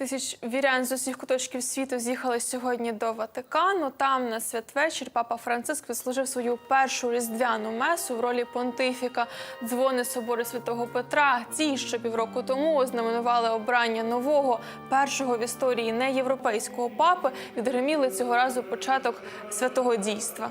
Тисяч вірян з усіх куточків світу з'їхали сьогодні до Ватикану. Там на святвечір папа Франциск відслужив свою першу різдвяну месу в ролі понтифіка. Дзвони собору святого Петра. Ці що півроку тому ознаменували обрання нового першого в історії неєвропейського папи. Відгриміли цього разу початок святого дійства.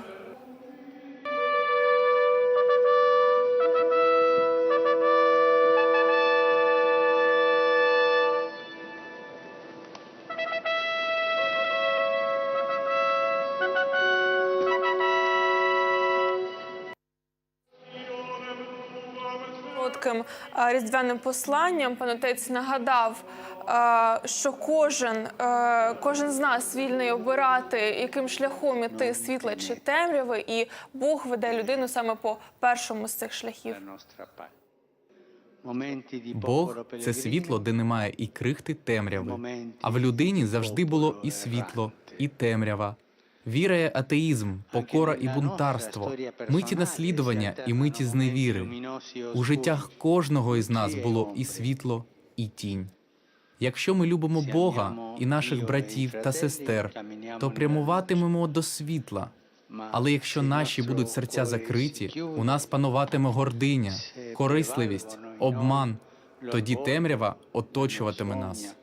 Коротким е, різдвяним посланням пан отець нагадав, е, що кожен, е, кожен з нас вільний обирати, яким шляхом іти світле чи темряви, і Бог веде людину саме по першому з цих шляхів. Бог це світло, де немає і крихти темряви. А в людині завжди було і світло, і темрява. Віра є атеїзм, покора і бунтарство, миті наслідування і миті зневіри. У життях кожного із нас було і світло, і тінь. Якщо ми любимо Бога і наших братів та сестер, то прямуватимемо до світла. Але якщо наші будуть серця закриті, у нас пануватиме гординя, корисливість, обман, тоді темрява оточуватиме нас.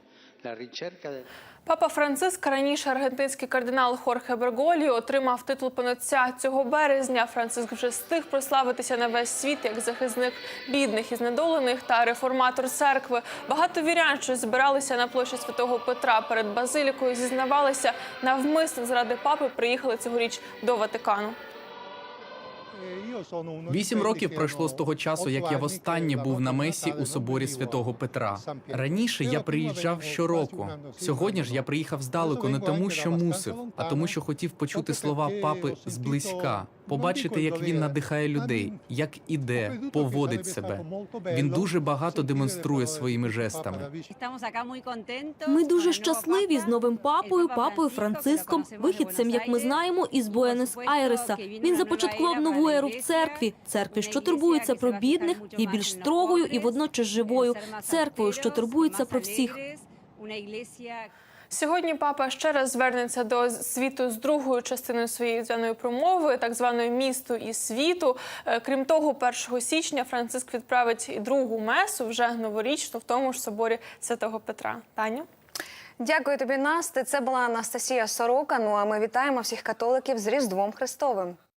Папа Франциск, раніше аргентинський кардинал Хорхе Берголі, отримав титул панотця цього березня. Франциск вже встиг прославитися на весь світ як захисник бідних і знедолених та реформатор церкви. Багато вірян, що збиралися на площі святого Петра перед базилікою, зізнавалися навмисно заради папи приїхали цьогоріч до Ватикану. Вісім років пройшло з того часу, як я востаннє був на месі у соборі святого Петра. Раніше я приїжджав щороку. Сьогодні ж я приїхав здалеку не тому, що мусив, а тому, що хотів почути слова папи зблизька, побачити, як він надихає людей, як іде, поводить себе. Він дуже багато демонструє своїми жестами. Ми дуже щасливі з новим папою, папою Франциском, вихідцем, як ми знаємо, із Буенос-Айреса. Він започаткував нову еру в церкві, церкві, що турбується про бідних, є більш строгою і водночас живою церквою, що турбується про всіх. Сьогодні папа ще раз звернеться до світу з другою частиною своєї званої промови, так званої місту і світу. Е, Крім того, 1 січня Франциск відправить і другу месу вже новорічну в тому ж соборі святого Петра. Таню. Дякую тобі, Насти. Це була Анастасія Сорока. Ну а ми вітаємо всіх католиків з Різдвом Христовим.